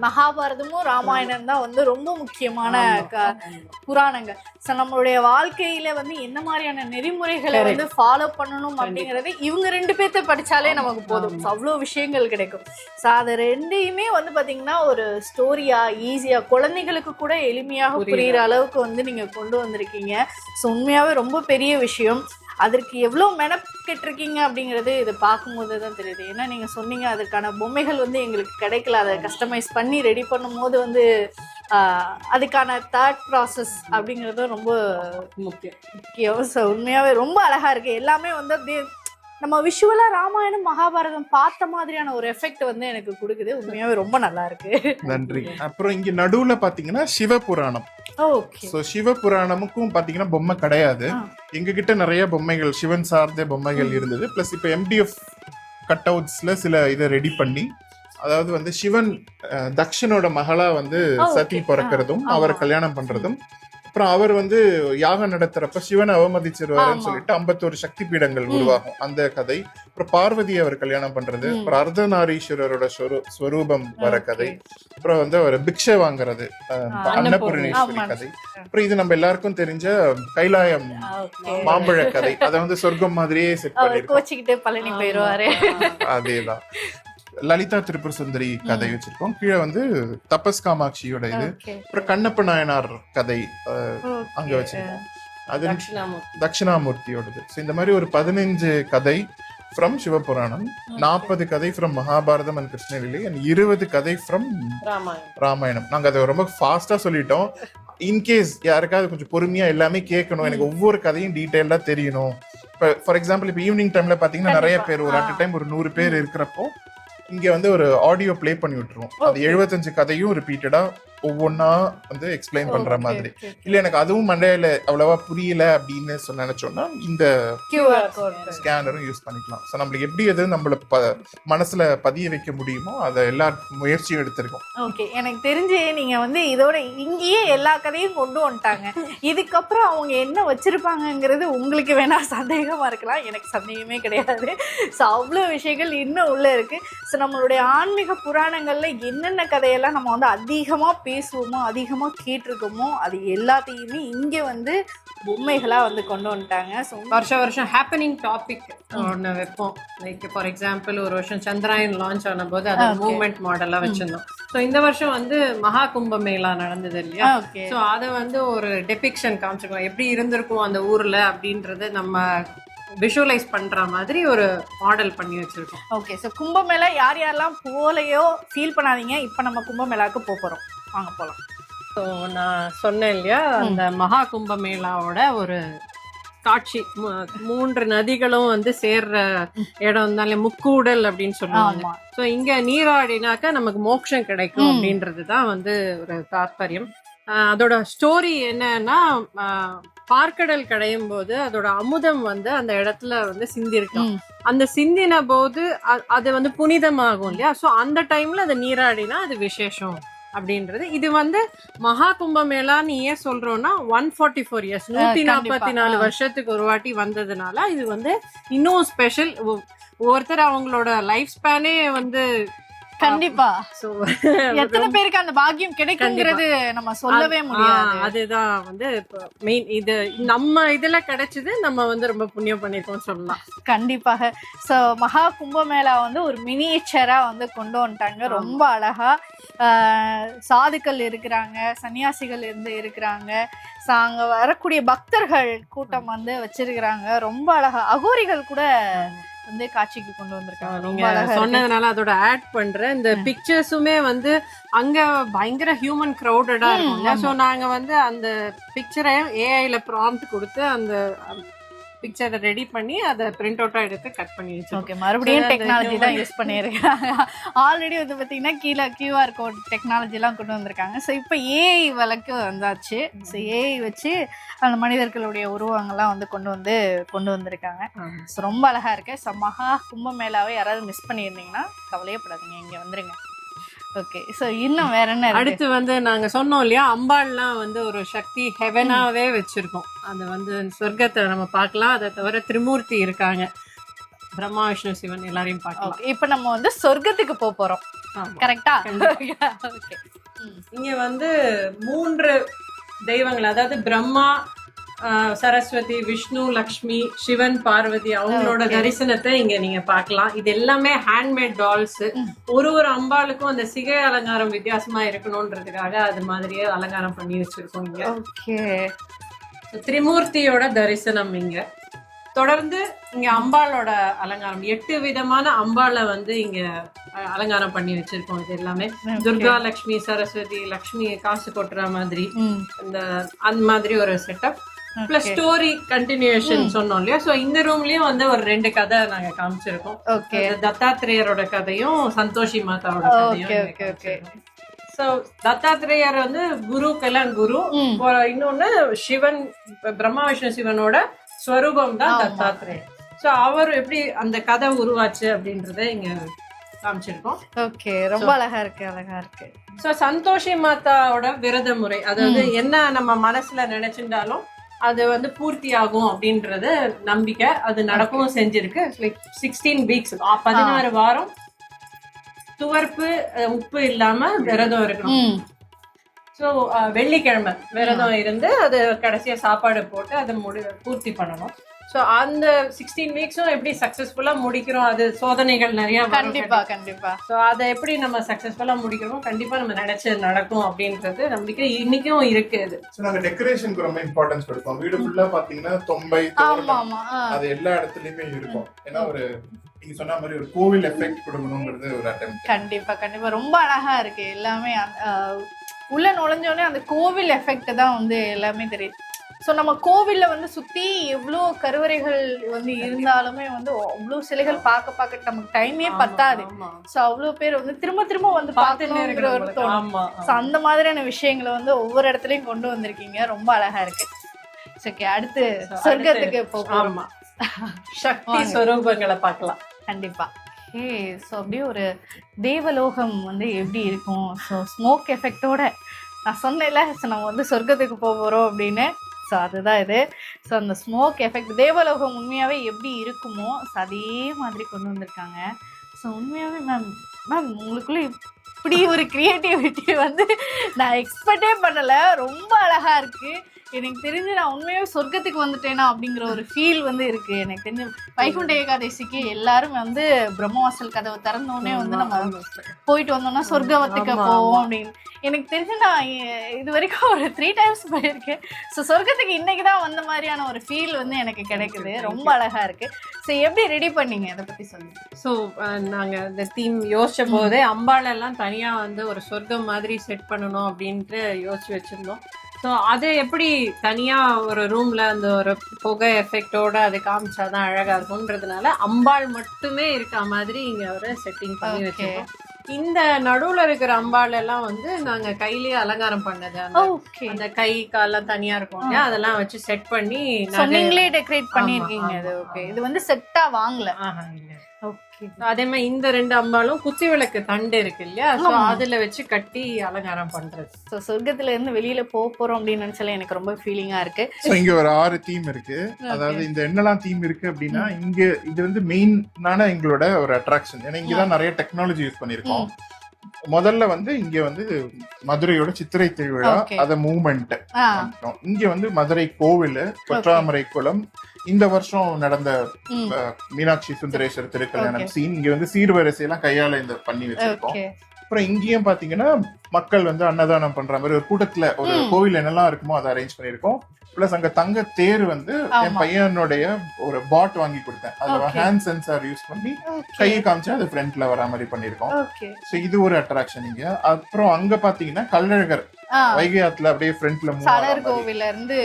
மகாபாரதமும் ராமாயணம் தான் வந்து ரொம்ப முக்கியமான க- புராணங்கள். ஸோ நம்மளுடைய வாழ்க்கையில வந்து என்ன மாதிரியான நெறிமுறைகளை. வந்து ஃபாலோ பண்ணணும் அப்படிங்கறது இவங்க ரெண்டு பேர்த்த படிச்சாலே நமக்கு போதும். அவ்வளோ விஷயங்கள் கிடைக்கும். ஸோ அது ரெண்டையுமே வந்து பாத்தீங்கன்னா ஒரு ஸ்டோரியா ஈஸியா குழந்தைகளுக்கு கூட எளிமையாக. புரியுற அளவுக்கு வந்து நீங்க கொண்டு வந்திருக்கீங்க. ஸோ உண்மையாவே ரொம்ப பெரிய விஷயம். அதற்கு எவ்வளோ மெனக்கெட்டிருக்கீங்க அப்படிங்கிறது இதை பார்க்கும்போது தான் தெரியுது. ஏன்னா நீங்கள் சொன்னீங்க அதற்கான பொம்மைகள் வந்து எங்களுக்கு கிடைக்கல. அதை கஸ்டமைஸ் பண்ணி ரெடி பண்ணும்போது வந்து அதுக்கான தாட் ப்ராசஸ் அப்படிங்கிறதும் ரொம்ப முக்கியம். முக்கியம். ஸோ உண்மையாகவே ரொம்ப அழகாக இருக்குது எல்லாமே வந்து அப்படியே நம்ம விஷுவலாக ராமாயணம் மகாபாரதம் பார்த்த மாதிரியான ஒரு எஃபெக்ட் வந்து எனக்கு கொடுக்குது. உண்மையாகவே ரொம்ப நல்லா இருக்கு. நன்றி. அப்புறம் இங்க நடுவுல பாத்தீங்கன்னா சிவபுராணம். ஓகே சோ சிவபுராணமுக்கும் பாத்தீங்கன்னா பொம்மை கிடையாது ஆ. எங்க கிட்ட நிறைய பொம்மைகள் சிவன் சார்ந்த பொம்மைகள் இருந்தது பிளஸ் இப்ப எம்டிஎஃப் கட் அவுட்ஸ்ல சில இதை ரெடி பண்ணி அதாவது வந்து சிவன் தக்ஷனோட மகளா வந்து. சதி பிறக்கிறதும் அவரை. கல்யாணம் பண்றதும் அப்புறம் அவர் வந்து யாகம் நடத்துறப்ப சிவனை அவமதிச்சிருவாருன்னு. சொல்லிட்டு ஐம்பத்தோரு சக்தி பீடங்கள். உருவாகும். அந்த கதை. அப்புறம் பார்வதி அவர் கல்யாணம் பண்றது. அப்புறம் அர்த்தநாரீஸ்வரரோட ஸ்வரூ- ஸ்வரூபம் வர கதை. அப்புறம் வந்து அவர் பிக்ஷை வாங்குறது. அன்னபூர்ணேஸ்வரி. கதை. அப்புறம் இது நம்ம எல்லாருக்கும் தெரிஞ்ச கைலாயம் மாம்பழ கதை. அதை வந்து சொர்க்கம் மாதிரியே செட் பண்ணிருக்கோம் அதேதான். லலிதா திரிபுர சுந்தரி கதை வச்சிருக்கோம். கீழே வந்து தபஸ் காமாட்சியோட இது அப்புறம் கண்ணப்ப நாயனார் கதை அங்க வச்சிருக்கோம். அது தட்சிணாமூர்த்தி. தட்சிணாமூர்த்தியோடது. ஸோ இந்த மாதிரி ஒரு பதினஞ்சு கதை ஃப்ரம் சிவபுராணம் நாற்பது கதை from Mahabharatam and Krishnaleelai and இருபது கதை ஃப்ரம் ராமாயணம். ராமாயணம். நாங்க அதை ரொம்ப ஃபாஸ்டா சொல்லிட்டோம். இன்கேஸ் யாருக்காவது கொஞ்சம் பொறுமையா எல்லாமே கேட்கணும். எனக்கு ஒவ்வொரு கதையும் டீட்டெயிலா தெரியணும். இப்போ ஃபார் எக்ஸாம்பிள் இப்போ ஈவினிங் டைம்ல பாத்தீங்கன்னா நிறைய. பேர் ஒரு அட். டைம் ஒரு நூறு பேர் இருக்கிறப்போ இங்க வந்து ஒரு ஆடியோ ப்ளே பண்ணி விட்டுருவோம் அது. எழுபத்தஞ்சு கதையும் ரிப்பீட்டடா ஒவ்வொன்னா வந்து எக்ஸ்பிளைன் பண்ற ஓகே, மாதிரி. இல்ல எனக்கு அதுவும் மண்டையில அவ்வளவா புரியல அப்படின்னு சொ- நினைச்சோம்னா இந்த. ஸ்கேனரும் யூஸ் பண்ணிக்கலாம். ஸோ நம்மளுக்கு எப்படி எது நம்மள மனசுல பதிய வைக்க முடியுமோ அதை எல்லா முயற்சியும் எடுத்திருக்கோம். ஓகே எனக்கு தெரிஞ்சு நீங்க வந்து இதோட இங்கேயே எல்லா கதையும் கொண்டு வந்துட்டாங்க. இதுக்கப்புறம் அவங்க என்ன வச்சிருப்பாங்கங்கிறது உங்களுக்கு வேணா சந்தேகமா இருக்கலாம். எனக்கு சந்தேகமே கிடையாது. ஸோ அவ்வளோ விஷயங்கள் இன்னும் உள்ள இருக்கு. ஸோ நம்மளுடைய ஆன்மீக புராணங்கள்ல என்னென்ன கதையெல்லாம் நம்ம வந்து அதிகமா பேசுவோமோ அதிகமா கேட்டிருக்கோமோ அது எல்லாத்தையுமே இங்க வந்து பொம்மைகளா வந்து கொண்டு வந்துட்டாங்க. ஸோ வருஷம் வருஷம் ஹேப்பனிங் டாபிக் ஒன்று வைப்போம். லைக் ஃபார் எக்ஸாம்பிள் ஒரு வருஷம் சந்திராயன் லான்ச் ஆன போது அது. மூவ்மெண்ட் மாடலாக வச்சிருந்தோம். ஸோ இந்த வருஷம் வந்து மகா கும்ப மேளா நடந்தது இல்லையா? ஓகே ஸோ அதை வந்து ஒரு டெபிக்ஷன் காமிச்சிருக்கோம். எப்படி இருந்திருக்கும் அந்த ஊர்ல அப்படின்றத நம்ம விஷுவலைஸ் பண்ற மாதிரி ஒரு மாடல் பண்ணி வச்சிருக்கோம். ஓகே ஸோ கும்பமேளா யார் யாரெல்லாம் போகலையோ ஃபீல் பண்ணாதீங்க. இப்போ நம்ம கும்பமேளாவுக்கு போக போகிறோம் வாங்க போகலாம் ஸோ நான் சொன்னேன் இல்லையா அந்த மகா கும்ப மேளாவோட ஒரு காட்சி. மூன்று நதிகளும் வந்து சேர்ற இடம் தானே முக்கூடல் அப்படின்னு சொல்லுவாங்க. ஸோ இங்க நீராடினாக்கா நமக்கு மோட்சம் கிடைக்கும். அப்படின்றது தான் வந்து ஒரு தாற்பயம் அதோட ஸ்டோரி என்னன்னா பார்க்கடல் கடையும் போது அதோட அமுதம் வந்து அந்த இடத்துல வந்து சிந்திருக்கும். அந்த சிந்தின போது அது வந்து புனிதமாகும் இல்லையா? ஸோ அந்த டைம்ல அது நீராடினா அது விசேஷம். அப்படின்றது இது வந்து மகா கும்பமேளான்னு ஏன் சொல்றோம்னா ஒன் ஃபார்ட்டி ஃபோர் இயர்ஸ் நூத்தி. நாற்பத்தி நாலு. வருஷத்துக்கு ஒரு வாட்டி வந்ததுனால இது வந்து இன்னும் ஸ்பெஷல் ஒருத்தர் அவங்களோட லைஃப் ஸ்பேனே வந்து கண்டிப்பா. எத்தனை பேருக்கு அந்த பாக்கியம் கிடைக்குங்கிறது நம்ம சொல்லவே முடியாது. அதுதான் வந்து மெயின் இது. நம்ம இதுல கிடைச்சது நம்ம வந்து ரொம்ப புண்ணியம் பண்ணிருக்கோம் சொல்லலாம். கண்டிப்பாக. ஸோ மகா கும்பமேளா வந்து ஒரு மினியேச்சரா வந்து கொண்டு வந்துட்டாங்க. ரொம்ப அழகா. ஆஹ், சாதுக்கள் இருக்கிறாங்க சன்னியாசிகள் இருந்து இருக்கிறாங்க. அங்க வரக்கூடிய பக்தர்கள் கூட்டம் வந்து வச்சிருக்கிறாங்க. ரொம்ப அழகா. அகோரிகள் கூட வந்து காட்சிக்கு கொண்டு வந்திருக்காங்க நீங்க. சொன்னதுனால அதோட ஆட் பண்றேன் இந்த. பிக்சர்ஸுமே வந்து அங்க பயங்கர ஹியூமன் க்ரௌடடா இருக்கும். ஸோ நாங்க வந்து அந்த பிக்சரை ஏஐல ப்ராம்ப்ட் கொடுத்து அந்த பிக்சரை ரெடி பண்ணி அதை பிரிண்ட் அவுட்டா எடுத்து கட் பண்ணி வச்சிருக்கோம். ஓகே மறுபடியும் டெக்னாலஜி தான் யூஸ் பண்ணியிருக்காங்க. ஆல்ரெடி வந்து பார்த்தீங்கன்னா கீழே கியூஆர் கோட் டெக்னாலஜிலாம் கொண்டு வந்திருக்காங்க. ஸோ இப்போ ஏஐ வழக்கு வந்தாச்சு. ஸோ ஏஐ வச்சு அந்த மனிதர்களுடைய உருவங்கள்லாம் வந்து கொண்டு வந்து கொண்டு வந்திருக்காங்க. ஸோ ரொம்ப அழகாக இருக்கு. ஸோ மகா கும்பமேளாவை யாராவது மிஸ் பண்ணியிருந்தீங்கன்னா கவலையப்படாதீங்க. இங்கே வந்துருங்க. ஓகே ஸோ இன்னும் வேற என்ன அடுத்து வந்து நாங்க சொன்னோம் இல்லையா அம்பாள்லாம் வந்து ஒரு சக்தி ஹெவனாவே வச்சிருக்கோம். அது வந்து சொர்க்கத்தை நம்ம பார்க்கலாம். அதை தவிர திரிமூர்த்தி இருக்காங்க. பிரம்மா விஷ்ணு சிவன் எல்லாரையும் பார்க்கலாம். இப்போ நம்ம வந்து சொர்க்கத்துக்கு போக போகிறோம் ஆமா. கரெக்டா. ஓகே இங்க வந்து மூன்று தெய்வங்கள் அதாவது பிரம்மா சரஸ்வதி விஷ்ணு லக்ஷ்மி சிவன் பார்வதி அவங்களோட. தரிசனத்தை இங்க நீங்க பார்க்கலாம். இது எல்லாமே ஹேண்ட்மேட் டால்ஸ். ஒரு ஒரு அம்பாளுக்கும் அந்த சிகை அலங்காரம் வித்தியாசமா இருக்கணும்ன்றதுக்காக அது மாதிரியே அலங்காரம் பண்ணி வச்சிருக்கோம் இங்க. ஓகே திரிமூர்த்தியோட தரிசனம் இங்க. தொடர்ந்து இங்க அம்பாளோட அலங்காரம். எட்டு விதமான அம்பாளை வந்து இங்க அலங்காரம் பண்ணி வச்சிருக்கோம் இது எல்லாமே. துர்கா லக்ஷ்மி சரஸ்வதி லக்ஷ்மி காசு கொட்டுற மாதிரி இந்த அந்த மாதிரி ஒரு செட்டப் பிளஸ் ஸ்டோரி கண்டினியூஷன் சொன்னோம் இல்லையா சோ இந்த ரூம்லயும் வந்து ஒரு ரெண்டு கதை நாங்க காமிச்சிருக்கோம். ஓகே அந்த தத்தாத்திரேயரோட கதையும் சந்தோஷி மாதாவோட கதையும். சோ தத்தாத்திரேயர் வந்து குரு ம். இப்போ இன்னொன்னு சிவன் பிரம்மா விஷ்ணு சிவனோட ஸ்வரூபம் தான் ஆமா. தத்தாத்திரேயர் சோ அவர் எப்படி அந்த கதை உருவாச்சு அப்படின்றத இங்க காமிச்சிருக்கோம். ஓகே ரொம்ப அழகா இருக்கு அழகா இருக்கு. சோ சந்தோஷி மாதாவோட விரத முறை அதாவது என்ன நம்ம மனசுல நினைச்சிருந்தாலும் அது வந்து பூர்த்தி ஆகும் அப்படின்றது நம்பிக்கை. அது நடக்கவும் செஞ்சிருக்கு. சிக்ஸ்டீன் வீக்ஸ் பதினாறு வாரம் துவர்ப்பு உப்பு இல்லாம விரதம் இருக்கணும். ஸோ வெள்ளிக்கிழமை விரதம் இருந்து அது கடைசியா சாப்பாடு போட்டு அதை முடி பூர்த்தி பண்ணணும். ஸோ அந்த சிக்ஸ்டீன் வீக்ஸும் எப்படி சக்ஸஸ்ஃபுல்லா முடிக்கிறோம்? அது சோதனைகள் நிறைய கண்டிப்பா கண்டிப்பா. ஸோ அதை எப்படி நம்ம சக்ஸஸ்ஃபுல்லா முடிக்கிறோமோ கண்டிப்பா நம்ம நினைச்சது நடக்கும் அப்படின்றது நம்பிக்கை இன்னைக்கும் இருக்கு இது ஸோ நாங்க டெக்கரேஷனுக்கு ரொம்ப இம்பார்ட்டன்ஸ் கொடுப்போம். வீடு ஃபுல்லா பாத்தீங்கன்னா தொம்பை. அது எல்லா இடத்துலயுமே இருக்கும். ஏன்னா ஒரு நீங்க சொன்ன மாதிரி ஒரு கோவில் எஃபெக்ட் கொடுக்கணுங்கிறது ஒரு அட்டம் கண்டிப்பா கண்டிப்பா. ரொம்ப அழகா இருக்கு எல்லாமே. உள்ள நுழைஞ்சோடனே அந்த கோவில் எஃபெக்ட் தான் வந்து எல்லாமே தெரியுது ஸோ நம்ம கோவில்ல வந்து சுத்தி எவ்வளோ கருவறைகள் வந்து இருந்தாலுமே வந்து அவ்வளோ சிலைகள் பார்க்க பார்க்க நமக்கு டைமே பத்தாது. ஸோ அவ்வளோ பேர் வந்து திரும்ப திரும்ப வந்து பார்க்கணுங்கிற ஒரு. தோணும். ஸோ அந்த மாதிரியான விஷயங்களை வந்து ஒவ்வொரு இடத்துலயும் கொண்டு வந்திருக்கீங்க. ரொம்ப அழகா இருக்கு. ஓகே அடுத்து சொர்க்கத்துக்கு ஆமா. சக்தி. ஸ்வரூபங்களை பார்க்கலாம். கண்டிப்பா. ஏ ஸோ அப்படியே ஒரு தேவலோகம் வந்து எப்படி இருக்கும்? ஸோ ஸ்மோக் எஃபெக்டோட நான் சொன்னேன்ல. ஸோ நம்ம வந்து சொர்க்கத்துக்கு போக போகிறோம் அப்படின்னு. ஸோ அதுதான் இது. ஸோ அந்த ஸ்மோக் எஃபெக்ட் தேவலோகம் உண்மையாகவே எப்படி இருக்குமோ ஸோ அதே மாதிரி கொண்டு வந்திருக்காங்க. ஸோ உண்மையாகவே மேம் மேம் உங்களுக்குள்ள இப்படி ஒரு க்ரியேட்டிவிட்டி வந்து நான் எக்ஸ்பெக்டே பண்ணலை. ரொம்ப அழகாக இருக்குது எனக்கு தெரிஞ்சு நான் உண்மையாகவே சொர்க்கத்துக்கு வந்துட்டேனா அப்படிங்கிற ஒரு ஃபீல் வந்து இருக்குது எனக்கு தெரிஞ்சு வைகுண்ட ஏகாதசிக்கு எல்லாரும் வந்து பிரம்மவாசல் கதவை திறந்த உடனே வந்து நம்ம போயிட்டு வந்தோம்னா சொர்க்கவத்துக்கு போவோம். அப்படின்னு. எனக்கு தெரிஞ்சு நான் இது வரைக்கும் ஒரு த்ரீ டைம்ஸ் போயிருக்கேன். ஸோ சொர்க்கத்துக்கு இன்னைக்கு தான் வந்த மாதிரியான ஒரு ஃபீல் வந்து எனக்கு கிடைக்குது. ரொம்ப அழகா இருக்கு. ஸோ எப்படி ரெடி பண்ணீங்க? அதை பத்தி சொல்லுங்க. ஸோ நாங்க இந்த தீம் யோசிச்ச போதே அம்பாள் எல்லாம் தனியா வந்து ஒரு சொர்க்கம் மாதிரி செட் பண்ணணும் அப்படின்ட்டு யோசிச்சு வச்சிருந்தோம். ஸோ அதை எப்படி தனியா ஒரு ரூம்ல அந்த ஒரு புகை எஃபெக்டோட அது காமிச்சாதான் அழகா இருக்கும்ன்றதுனால அம்பாள் மட்டுமே இருக்க மாதிரி இங்க ஒரு செட்டிங் பண்ணி. வச்சிருக்கோம். இந்த நடுவுல இருக்கிற அம்பாள் எல்லாம் வந்து நாங்க கையிலேயே அலங்காரம் பண்ணது. அந்த கை கால்லாம் தனியா இருக்கும் அதெல்லாம் வச்சு செட் பண்ணி நீங்களே டெக்கரேட் பண்ணியிருக்கீங்க அது. ஓகே. இது வந்து செட்டா வாங்கல. அதே மாதிரி இந்த ரெண்டு அம்பாலும் குத்தி விளக்கு தண்டு இருக்கு இல்லையா? So ஆமா. அதுல வச்சு கட்டி அலங்காரம் பண்றது. ஸோ சொர்க்கத்துல இருந்து வெளியில போக போறோம் அப்படின்னு நினைச்சாலே எனக்கு ரொம்ப ஃபீலிங்கா இருக்கு. ஸோ இங்க ஒரு ஆறு தீம் இருக்கு. அதாவது இந்த என்னெல்லாம் தீம் இருக்கு அப்படின்னா இங்க இது வந்து மெயினான எங்களோட ஒரு அட்ராக்ஷன் ஏன்னா இங்க தான் நிறைய டெக்னாலஜி யூஸ் பண்ணிருக்கோம் முதல்ல வந்து இங்க வந்து மதுரையோட சித்திரை திருவிழா. அத மூவ்மெண்ட் ஆ. இங்க வந்து மதுரை கோவில் கொற்றாமரை குளம். இந்த வருஷம் நடந்த மீனாட்சி சுந்தரேஸ்வர் திருக்கல்யாணம். சீன் இங்க வந்து சீர்வரிசை எல்லாம் கையால இந்த பண்ணி வச்சிருக்கோம். அப்புறம் இங்கேயும் பாத்தீங்கன்னா மக்கள் வந்து அன்னதானம் பண்ற மாதிரி ஒரு கூட்டத்துல ஒரு. கோவில் என்னெல்லாம் இருக்குமோ அதை அரேஞ்ச் பண்ணிருக்கோம் பிளஸ் அங்க தங்க தேர் வந்து என். பையனுடைய ஒரு பாட் வாங்கி கொடுத்தேன். அதுல. ஹேண்ட் சென்சார் யூஸ் பண்ணி கையை காமிச்சு அது ஃப்ரண்ட்ல வரா மாதிரி பண்ணிருக்கோம் சோ இது ஒரு அட்ராக்ஷன் இங்க. அப்புறம் அங்க பாத்தீங்கன்னா கள்ளழகர். ஆ. வைகை ஆத்துல அப்படியே ஃப்ரண்ட்ல சலர் கோவில்ல இருந்து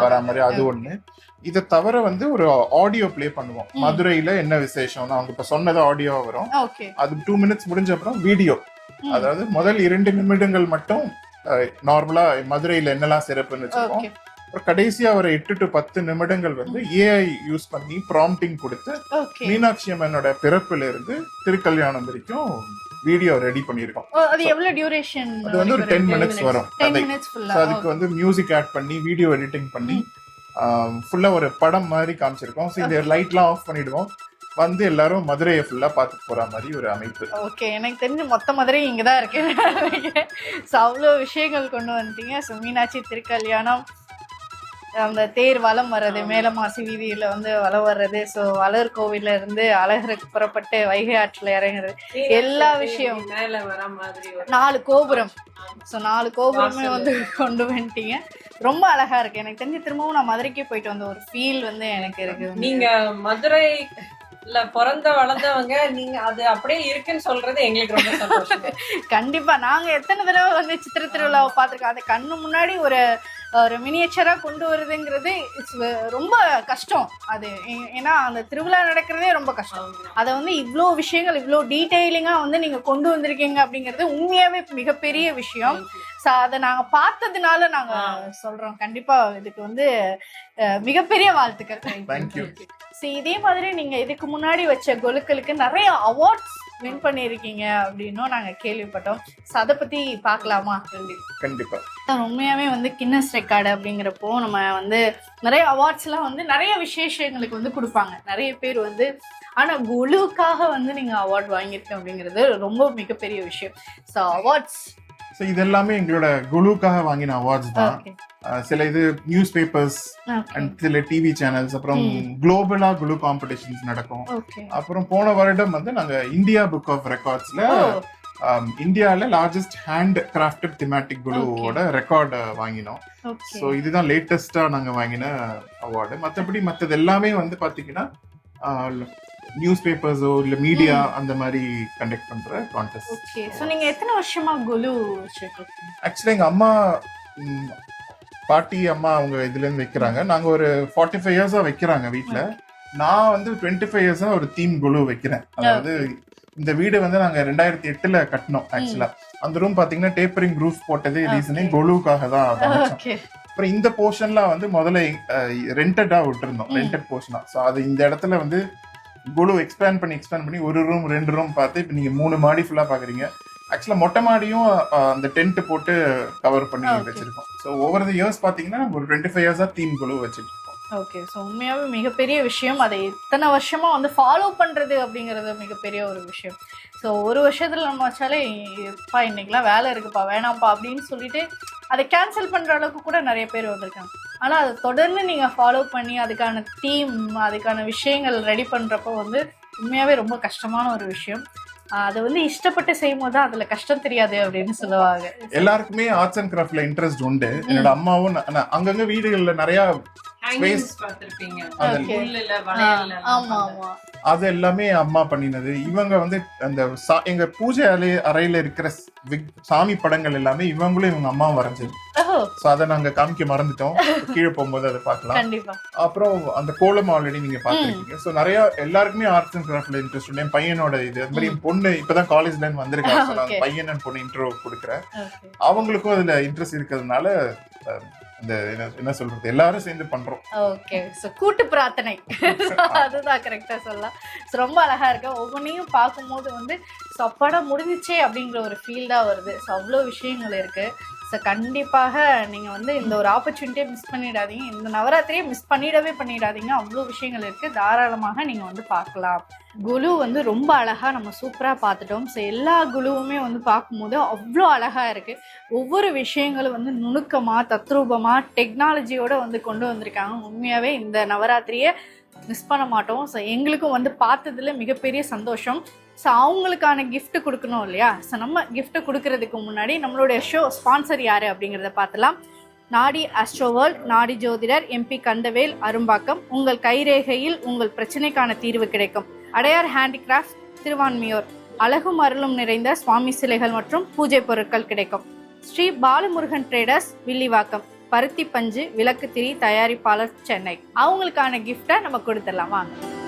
வரா மாதிரி. அது ஒண்ணு. இதை தவிர வந்து ஒரு ஆடியோ ப்ளே பண்ணுவோம். மதுரையில என்ன விசேஷம்னு அவங்க இப்ப சொன்னது ஆடியோ வரும். அது டூ மினிட்ஸ் முடிஞ்ச அப்புறம் வீடியோ. அதாவது முதல் இரண்டு நிமிடங்கள் மட்டும் நார்மலா மதுரையில என்னெல்லாம் சிறப்புன்னு வச்சிருக்கோம் கடைசியா ஒரு எட்டு டு பத்து நிமிடங்கள் வந்து ஏஐ யூஸ் பண்ணி ப்ராம்ப்டிங் கொடுத்து மீனாட்சி அம்மனோட பிறப்புல இருந்து திருக்கல்யாணம் வரைக்கும் வீடியோ ரெடி பண்ணியிருக்கோம். ஓ, அது எவ்வளவு டியூரேஷன் அது வந்து ஒரு டென் மினிட்ஸ் வரும். அதுக்கு வந்து மியூசிக் ஆட் பண்ணி வீடியோ எடிட்டிங் பண்ணி ஃபுல்லா ஒரு படம் மாதிரி காமிச்சிருக்கோம். ஸோ இந்த லைட்லாம் ஆஃப் பண்ணிடுவோம். வந்து எல்லாரும் மதுரையை ஃபுல்லா பார்த்துட்டு போற மாதிரி ஒரு அமைப்பு. ஓகே எனக்கு தெரிஞ்சு மொத்த மதுரை இங்கே தான் இருக்கு. ஸோ அவ்வளோ விஷயங்கள் கொண்டு வந்துட்டீங்க. ஸோ மீனாட்சி திருக்கல்யாணம் அந்த தேர் வலம் வர்றது மேலமாசி வீதியில வந்து வலம் வர்றது ஸோ வளர் கோவில்ல இருந்து அழகருக்கு புறப்பட்டு வைகை ஆற்றில் இறங்குறது. எல்லா விஷயம். மேல வர மாதிரி நாலு கோபுரம். ஸோ நாலு கோபுரமே. வந்து கொண்டு வந்துட்டீங்க. ரொம்ப அழகா இருக்கு. எனக்கு தெரிஞ்சு திரும்பவும் நான் மதுரைக்கு போயிட்டு வந்த ஒரு ஃபீல் வந்து எனக்கு இருக்கு. நீங்க மதுரைல பிறந்த வளர்ந்தவங்க நீங்க அது அப்படியே இருக்குன்னு சொல்றது எங்களுக்கு ரொம்ப சந்தோஷம். கண்டிப்பா. நாங்க எத்தனை தடவை வந்து சித்திர திருவிழாவை பார்த்திருக்கோம்? அதை கண்ணு முன்னாடி ஒரு ஒரு மினியேச்சரா கொண்டு வருதுங்கிறது இட்ஸ் ரொம்ப கஷ்டம். அது ஏன்னா அந்த திருவிழா நடக்கிறதே ரொம்ப கஷ்டம். அதை வந்து இவ்வளோ விஷயங்கள் இவ்வளோ டீட்டெயிலிங்காக வந்து நீங்கள் கொண்டு வந்திருக்கீங்க அப்படிங்கிறது உண்மையாகவே மிகப்பெரிய விஷயம். ஸோ அதை நாங்கள் பார்த்ததுனால நாங்கள் சொல்கிறோம் கண்டிப்பாக இதுக்கு வந்து மிகப்பெரிய வாழ்த்துக்கள். ஸோ இதே மாதிரி நீங்கள் இதுக்கு முன்னாடி வச்ச கொலுக்களுக்கு நிறைய அவார்ட்ஸ் வின் பண்ணியிருக்கீங்க அப்படின்னும் நாங்கள் கேள்விப்பட்டோம். ஸோ அதை பற்றி பார்க்கலாமா? கண்டிப்பா. உண்மையாவே வந்து கின்னஸ் ரெக்கார்டு அப்படிங்கிறப்போ நம்ம வந்து நிறைய அவார்ட்ஸ்லாம் வந்து நிறைய விசேஷங்களுக்கு வந்து கொடுப்பாங்க. நிறைய பேர் வந்து ஆனா குழுக்காக வந்து நீங்க அவார்ட் வாங்கியிருக்க அப்படிங்கிறது ரொம்ப மிகப்பெரிய விஷயம். ஸோ அவார்ட்ஸ் ஸோ இது எல்லாமே எங்களோட குழுக்காக வாங்கின அவார்ட்ஸ் தான். சில இது நியூஸ் பேப்பர்ஸ் அண்ட் சில டிவி சேனல்ஸ் அப்புறம் குளோபலா குழு காம்படிஷன்ஸ் நடக்கும். அப்புறம் போன வருடம் வந்து நாங்க இந்தியா புக் ஆஃப் ரெக்கார்ட்ஸ்ல இந்தியால லார்ஜஸ்ட் ஹேண்ட் கிராஃப்டட் திமேட்டிக் குழுவோட ரெக்கார்டு வாங்கினோம். ஸோ இதுதான் லேட்டஸ்டா நாங்க வாங்கின அவார்டு மற்றபடி மற்றது எல்லாமே வந்து பாத்தீங்கன்னா நியூஸ் பேப்பர்ஸோ இல்ல மீடியா அந்த மாதிரி கண்டக்ட் பண்ற கான்டெஸ்ட் ஓகே ஸோ நீங்க எத்தனை வருஷமா வச்சிருக்கீங்க ஆக்சுவலி எங்க அம்மா பாட்டி அம்மா அவங்க இதுல இருந்து வைக்கிறாங்க. நாங்க ஒரு ஃபார்ட்டி ஃபைவ் இயர்ஸா வைக்கிறாங்க வீட்ல. நான் வந்து டுவெண்ட்டி ஃபைவ் இயர்ஸா ஒரு தீம் குழு வைக்கிறேன். அதாவது இந்த வீடு வந்து நாங்க ரெண்டாயிரத்தி எட்டுல கட்டினோம் ஆக்சுவலா அந்த ரூம் பாத்தீங்கன்னா டேப்பரிங் ரூஃப் போட்டதே ரீசனே. குழுக்காக தான் அப்புறம் இந்த போர்ஷன்ல வந்து முதல்ல ரெண்டடா விட்டுருந்தோம். ரெண்டட் போர்ஷனா ஸோ அது இந்த இடத்துல வந்து குழு எக்ஸ்பேண்ட் பண்ணி எக்ஸ்பேண்ட் பண்ணி ஒரு ரூம் ரெண்டு ரூம் பார்த்து இப்போ நீங்க மூணு மாடி ஃபுல்லா பாக்குறீங்க. ஆக்சுவலா மொட்டை மாடியும் அந்த டென்ட் போட்டு கவர் பண்ணி. வச்சிருக்கோம். ஸோ ஒவ்வொரு இயர்ஸ் பாத்தீங்கன்னா ஒரு டுவெண்ட்டி ஃபைவ் இயர்ஸா தீம் குழு வச்சிருக்கோம். ஓகே ஸோ உண்மையாகவே மிகப்பெரிய விஷயம். அதை இத்தனை வருஷமா வந்து ஃபாலோ பண்றது அப்படிங்கிறது மிகப்பெரிய ஒரு விஷயம். ஸோ ஒரு வருஷத்துல நம்ம வச்சாலே இப்பா இன்னைக்கெல்லாம் வேலை இருக்குப்பா வேணாம்ப்பா அப்படின்னு சொல்லிட்டு அதை கேன்சல் பண்ற அளவுக்கு கூட நிறைய பேர் வந்திருக்காங்க. ஆனா அதை தொடர்ந்து நீங்க ஃபாலோ பண்ணி அதுக்கான தீம் அதுக்கான விஷயங்கள் ரெடி பண்றப்போ வந்து உண்மையாவே ரொம்ப கஷ்டமான ஒரு விஷயம். அதை வந்து இஷ்டப்பட்டு செய்யும் போது தான் அதுல கஷ்டம் தெரியாது அப்படின்னு சொல்லுவாங்க. எல்லாருக்குமே ஆர்ட்ஸ் அண்ட் கிராஃப்ட்ல இன்ட்ரெஸ்ட் உண்டு. என்னோட அம்மாவும் அங்கங்க வீடுகள்ல நிறைய அது எல்லாமே அம்மா பண்ணினது. இவங்க வந்து அந்த சா- எங்க பூஜை அறை அறையில இருக்கிற சாமி படங்கள் எல்லாமே இவங்களும் இவங்க அம்மாவும் வரைஞ்சது. ஸோ அதை நாங்க காமிக்க மறந்துட்டோம். கீழே போகும்போது அதை பார்க்கலாம். கண்டிப்பா. அப்புறம் அந்த கோலம் ஆல்ரெடி நீங்க பாத்துருக்கீங்க ஸோ நிறைய எல்லாருக்குமே ஆர்ட்ஸ் அண்ட் கிராஃப்ட்ல இன்ட்ரெஸ்ட் உண்டு. என் பையனோட இது அது மாதிரி பொண்ணு இப்பதான் காலேஜ்ல இருந்து வந்திருக்காங்க. பையன் அண்ட் பொண்ணு இன்ட்ரோ கொடுக்குறேன். அவங்களுக்கும் அதுல இன்ட்ரெஸ்ட் இருக்கிறதுனால இந்த என்ன சொல்றது? எல்லாரும் சேர்ந்து பண்றோம். ஓகே ஸோ கூட்டு பிரார்த்தனை. அதுதான் கரெக்டாக சொல்லலாம். ஸோ ரொம்ப அழகா இருக்கு. ஒவ்வொன்றையும் பார்க்கும்போது வந்து ஸோ அப்பாடா முடிஞ்சிச்சே அப்படிங்கிற ஒரு ஃபீல் தான் வருது. ஸோ அவ்வளோ விஷயங்கள் இருக்கு. ஸோ கண்டிப்பாக நீங்கள் வந்து இந்த ஒரு ஆப்பர்ச்சுனிட்டியை மிஸ் பண்ணிடாதீங்க. இந்த நவராத்திரியை மிஸ் பண்ணிடவே பண்ணிடாதீங்க. அவ்வளோ விஷயங்கள் இருக்குது தாராளமாக நீங்கள் வந்து பார்க்கலாம். குழு வந்து ரொம்ப அழகாக நம்ம சூப்பராக பார்த்துட்டோம். ஸோ எல்லா குழுவுமே வந்து பார்க்கும்போது அவ்வளோ அழகாக இருக்குது ஒவ்வொரு விஷயங்களும் வந்து நுணுக்கமாக தத்ரூபமாக டெக்னாலஜியோடு வந்து கொண்டு வந்திருக்காங்க. உண்மையாகவே இந்த நவராத்திரியை மிஸ் பண்ண மாட்டோம். ஸோ எங்களுக்கும் வந்து பார்த்ததுல மிகப்பெரிய சந்தோஷம். ஸோ அவங்களுக்கான கிஃப்ட் கொடுக்கணும் இல்லையா? ஸோ நம்ம gift கொடுக்கறதுக்கு முன்னாடி நம்மளுடைய ஷோ ஸ்பான்சர் யார் அப்படிங்கிறத பார்த்தலாம். நாடி அஸ்ட்ரோவேல் நாடி ஜோதிடர் எம்பி கந்தவேல் அரும்பாக்கம். உங்கள் கைரேகையில் உங்கள் பிரச்சனைக்கான தீர்வு கிடைக்கும். அடையார் ஹேண்டிகிராஃப்ட் திருவான்மியூர். அழகும் அருளும் நிறைந்த சுவாமி சிலைகள் மற்றும் பூஜை பொருட்கள் கிடைக்கும். ஸ்ரீ பாலமுருகன் ட்ரேடர்ஸ் வில்லிவாக்கம். பருத்தி பஞ்சு விளக்கு திரி தயாரிப்பாளர் சென்னை. அவங்களுக்கான கிஃப்டை நம்ம கொடுத்துடலாம். வாங்க.